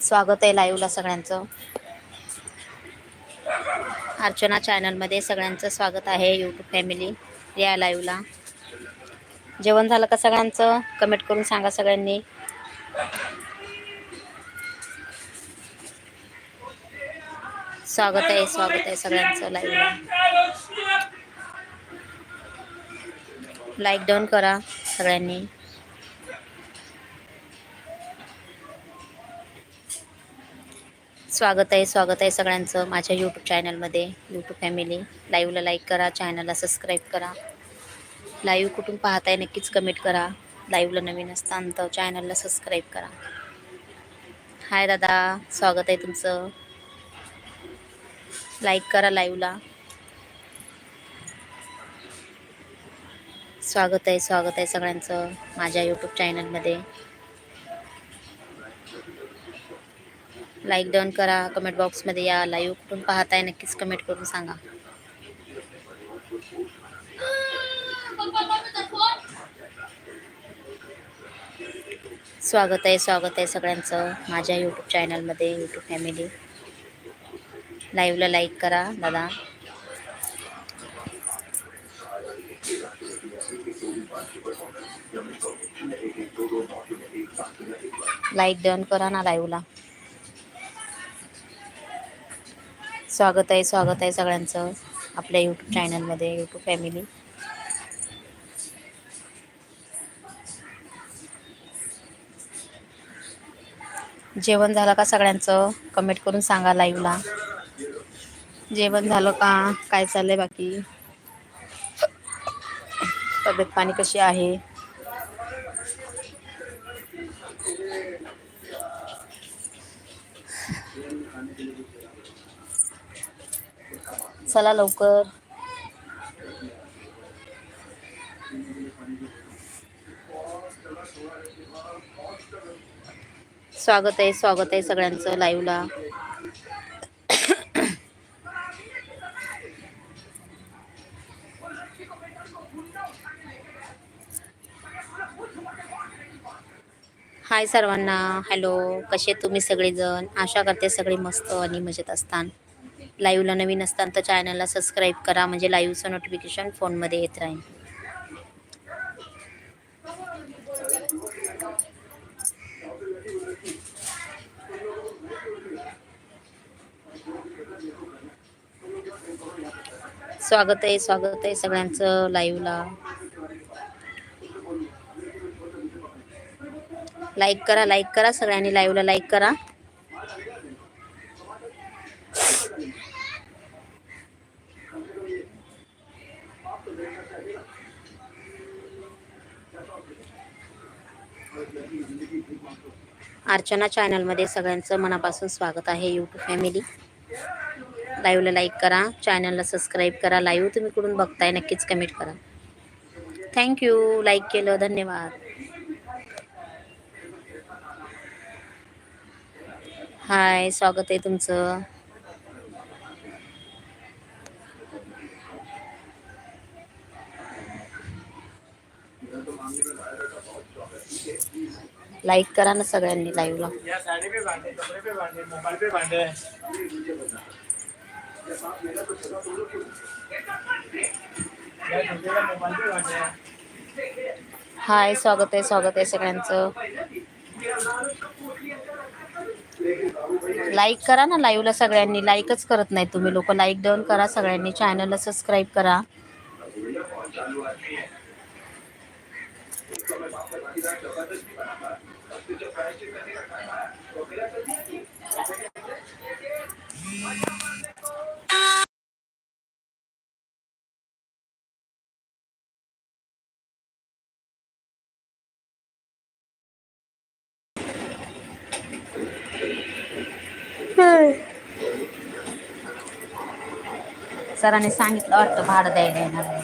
स्वागत आहे लाईव्हला सगळ्यांचं. अर्चना चॅनलमध्ये सगळ्यांचं स्वागत आहे यूट्यूब फॅमिली या लाईव्हला. जेवण झालं का सगळ्यांचं? कमेंट करून सांगा सगळ्यांनी. स्वागत आहे स्वागत आहे सगळ्यांचं लाईव्हला. लाईक डाऊन करा सगळ्यांनी. स्वागत आहे स्वागत आहे सगळ्यांचं माझ्या यूट्यूब चॅनलमध्ये यूट्यूब फॅमिली लाईव्हला लाईक करा चॅनलला सबस्क्राईब करा. लाईव्ह कुठून पाहताय नक्कीच कमेंट करा. लाईव्हला नवीन असताना तर चॅनलला सबस्क्राईब करा. हाय दादा स्वागत आहे तुमचं. लाईक करा लाईव्हला स्वागत आहे स्वागत आहे सगळ्यांचं माझ्या यूट्यूब चॅनलमध्ये लाईक डाऊन करा कमेंट बॉक्समध्ये या लाईव्ह कुठून पाहताय नक्कीच कमेंट करून सांगा. स्वागत आहे स्वागत आहे सगळ्यांचं माझ्या यूट्यूब चॅनलमध्ये यूट्यूब फॅमिली लाईव्हला लाईक करा दादा. लाईक डन करा ना लाईव्हला स्वागत आहे स्वागत आहे सगळ्यांचं आपल्या यूट्यूब चॅनलमध्ये यूट्यूब फॅमिली जेवण झालं का सगळ्यांचं? कमेंट करून सांगा लाईव्हला जेवण झालं का? काय चाललंय बाकी? तब्येत पाणी कशी आहे? चला लवकर. स्वागत आहे स्वागत आहे सगळ्यांचं लाईव्हला हाय सर्वांना. हॅलो कसे तुम्ही सगळेजण? आशा करते सगळे मस्त आणि मजेत असतान. लाईव्हला नवीन असतान तर चॅनलला सबस्क्राईब करा. म्हणजे लाईव्हचं नोटिफिकेशन फोनमध्ये येत राहील स्वागत आहे स्वागत आहे सगळ्यांचं लाईव्हला लाईक करा लाईक करा. सगळ्यांनी लाईव्हला लाईक करा. अर्चना चॅनलमध्ये सगळ्यांचं मनापासून स्वागत आहे यूट्यूब फॅमिली लाईव्हला लाईक करा. चॅनलला सबस्क्राईब करा. लाईव्ह तुम्ही कुठून बघताय नक्कीच कमेंट करा. थँक्यू लाईक केलं. धन्यवाद. हाय स्वागत आहे तुमचं. लाईक करा ना सगळ्यांनी लाईव्हला हाय स्वागत आहे स्वागत आहे सगळ्यांचं. लाईक करा ना लाईव्हला सगळ्यांनी. लाईकच करत नाही तुम्ही लोक. लाईक डाऊन करा सगळ्यांनी. चॅनलला सबस्क्राईब करा. सरांनी सांगितलं वाटतं भाडं द्यायला येणार